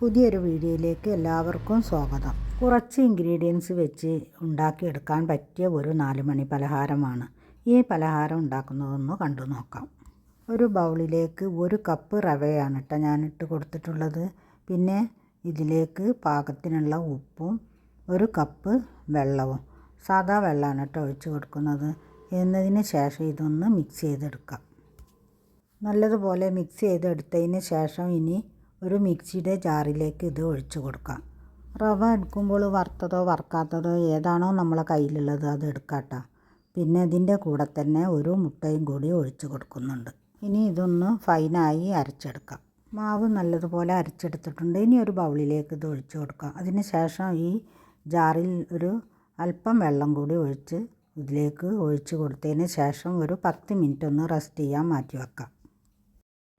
പുതിയൊരു വീഡിയോയിലേക്ക് എല്ലാവർക്കും സ്വാഗതം. കുറച്ച് ഇൻഗ്രീഡിയൻസ് വെച്ച് ഉണ്ടാക്കിയെടുക്കാൻ പറ്റിയ ഒരു നാലുമണി പലഹാരമാണ്. ഈ പലഹാരം ഉണ്ടാക്കുന്നതൊന്ന് കണ്ടു നോക്കാം. ഒരു ബൗളിലേക്ക് ഒരു കപ്പ് റവയാണ് കേട്ടോ ഞാൻ ഇട്ട് കൊടുത്തിട്ടുള്ളത്. പിന്നെ ഇതിലേക്ക് പാകത്തിനുള്ള ഉപ്പും ഒരു കപ്പ് വെള്ളവും. സാദാ വെള്ളമാണ് കേട്ടോ ഒഴിച്ച് കൊടുക്കുന്നത്. എന്നതിന് ശേഷം ഇതൊന്ന് മിക്സ് ചെയ്തെടുക്കാം. നല്ലതുപോലെ മിക്സ് ചെയ്തെടുത്തതിന് ശേഷം ഇനി ഒരു മിക്സിയുടെ ജാറിലേക്ക് ഇത് ഒഴിച്ച് കൊടുക്കാം. റവ എടുക്കുമ്പോൾ വറുത്തതോ വറുക്കാത്തതോ ഏതാണോ നമ്മളെ കയ്യിലുള്ളത് അത് എടുക്കാട്ടോ പിന്നെ ഇതിന്റെ കൂടെ തന്നെ ഒരു മുട്ടയും കൂടി ഒഴിച്ച് കൊടുക്കുന്നുണ്ട്. ഇനി ഇതൊന്ന് ഫൈനായി അരച്ചെടുക്കാം. മാവ് നല്ലതുപോലെ അരച്ചെടുത്തിട്ടുണ്ട്. ഇനി ഒരു ബൗളിലേക്ക് ഇത് ഒഴിച്ച് കൊടുക്കാം. അതിന് ശേഷം ഈ ജാറിൽ ഒരു അല്പം വെള്ളം കൂടി ഒഴിച്ച് ഇതിലേക്ക് ഒഴിച്ച് കൊടുത്തതിന് ശേഷം ഒരു പത്ത് മിനിറ്റ് ഒന്ന് റെസ്റ്റ് ചെയ്യാൻ മാറ്റി വെക്കാം.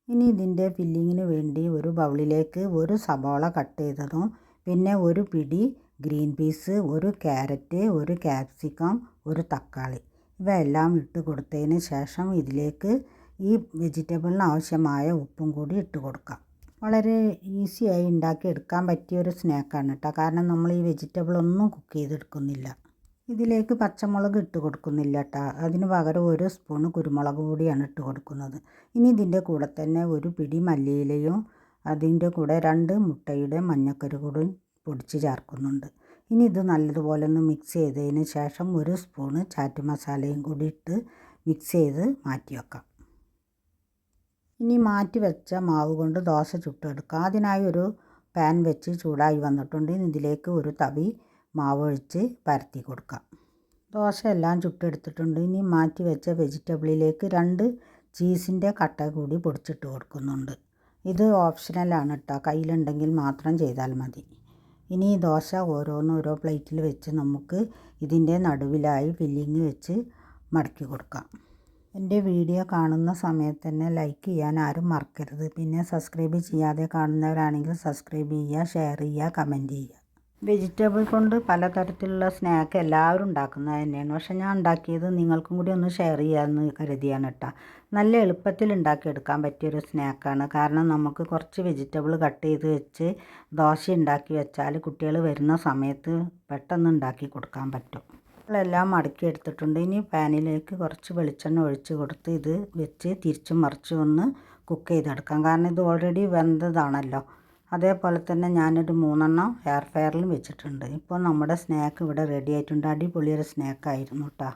ഇനി ഇതിന്റെ ഫില്ലിങ്ങിന് വേണ്ടി ഒരു ബൗളിലേക്ക് ഒരു സബോള കട്ട് ചെയ്തതും പിന്നെ ഒരു പിടി ഗ്രീൻ പീസ് ഒരു ക്യാരറ്റ് ഒരു ക്യാപ്സിക്കം ഒരു തക്കാളി. ഇവയെല്ലാം ഇട്ട് കൊടുത്തതിന് ശേഷം ഇതിലേക്ക് ഈ വെജിറ്റബിളിന് ആവശ്യമായ ഉപ്പും കൂടി ഇട്ട് കൊടുക്കാം. വളരെ ഈസിയായി ഉണ്ടാക്കി എടുക്കാൻ പറ്റിയ ഒരു സ്നാക്കാണ് കേട്ടോ. കാരണം നമ്മൾ ഈ വെജിറ്റബിൾ ഒന്നും കുക്ക് ചെയ്തെടുക്കുന്നില്ല. ഇതിലേക്ക് പച്ചമുളക് ഇട്ട് കൊടുക്കുന്നില്ല കേട്ടോ അതിന് പകരം ഒരു സ്പൂണ് കുരുമുളക് പൊടിയാണ് ഇട്ട് കൊടുക്കുന്നത്. ഇനി ഇതിന്റെ കൂടെ തന്നെ ഒരു പിടി മല്ലിയിലയും അതിന്റെ കൂടെ രണ്ട് മുട്ടയുടെ മഞ്ഞക്കരു കൂടി പൊടിച്ച് ചേർക്കുന്നുണ്ട്. ഇനി ഇത് നല്ലതുപോലെ ഒന്ന് മിക്സ് ചെയ്തതിന് ശേഷം ഒരു സ്പൂണ് ചാറ്റ് മസാലയും കൂടി ഇട്ട് മിക്സ് ചെയ്ത് മാറ്റി വെക്കാം. ഇനി മാറ്റി വെച്ച മാവ് കൊണ്ട് ദോശ ചുട്ടെടുക്കാം. അതിനായി ഒരു പാൻ വെച്ച് ചൂടായി വന്നിട്ടുണ്ട്. ഇതിലേക്ക് ഒരു തവി മാവ് ഒഴിച്ച് പരത്തി കൊടുക്കാം. ദോശ എല്ലാം ചുട്ടെടുത്തിട്ടുണ്ട്. ഇനി മാറ്റി വെച്ച വെജിറ്റബിളിലേക്ക് രണ്ട് ചീസിന്റെ കട്ട കൂടി പൊടിച്ചിട്ട് കൊടുക്കുന്നുണ്ട്. ഇത് ഓപ്ഷണലാണ് കേട്ടോ കയ്യിലുണ്ടെങ്കിൽ മാത്രം ചെയ്താൽ മതി. ഇനി ദോശ ഓരോന്നോരോ പ്ലേറ്റിൽ വെച്ച് നമുക്ക് ഇതിന്റെ നടുവിലായി ഫില്ലിങ് വെച്ച് മടക്കി കൊടുക്കാം. എന്റെ വീഡിയോ കാണുന്ന സമയത്ത് തന്നെ ലൈക്ക് ചെയ്യാൻ ആരും മറക്കരുത്. പിന്നെ സബ്സ്ക്രൈബ് ചെയ്യാതെ കാണുന്നവരാണെങ്കിൽ സബ്സ്ക്രൈബ് ചെയ്യുക ഷെയർ ചെയ്യുക കമന്റ് ചെയ്യുക. വെജിറ്റബിൾ കൊണ്ട് പലതരത്തിലുള്ള സ്നാക്ക് എല്ലാവരും ഉണ്ടാക്കുന്നത് തന്നെയാണ്. പക്ഷെ ഞാൻ ഉണ്ടാക്കിയത് നിങ്ങൾക്കും കൂടി ഒന്ന് ഷെയർ ചെയ്യാമെന്ന് കരുതിയാണ് കേട്ടോ. നല്ല എളുപ്പത്തിൽ ഉണ്ടാക്കിയെടുക്കാൻ പറ്റിയൊരു സ്നാക്കാണ്. കാരണം നമുക്ക് കുറച്ച് വെജിറ്റബിൾ കട്ട് ചെയ്ത് വെച്ച് ദോശ ഉണ്ടാക്കി വെച്ചാൽ കുട്ടികൾ വരുന്ന സമയത്ത് പെട്ടെന്ന് ഉണ്ടാക്കി കൊടുക്കാൻ പറ്റും. എല്ലാം മടക്കി എടുത്തിട്ടുണ്ട്. ഇനി പാനിലേക്ക് കുറച്ച് വെളിച്ചെണ്ണ ഒഴിച്ച് കൊടുത്ത് ഇത് വെച്ച് തിരിച്ചും മറിച്ചും ഒന്ന് കുക്ക് ചെയ്തെടുക്കാം. കാരണം ഇത് ഓൾറെഡി വെന്തതാണല്ലോ. അതേപോലെ തന്നെ ഞാനൊരു മൂന്നെണ്ണം ഹെയർ ഫെയറിലും വെച്ചിട്ടുണ്ട്. ഇപ്പോൾ നമ്മുടെ സ്നാക്ക് ഇവിടെ റെഡി ആയിട്ടുണ്ട്. അടിപൊളിയൊരു സ്നാക്കായിരുന്നു കേട്ടോ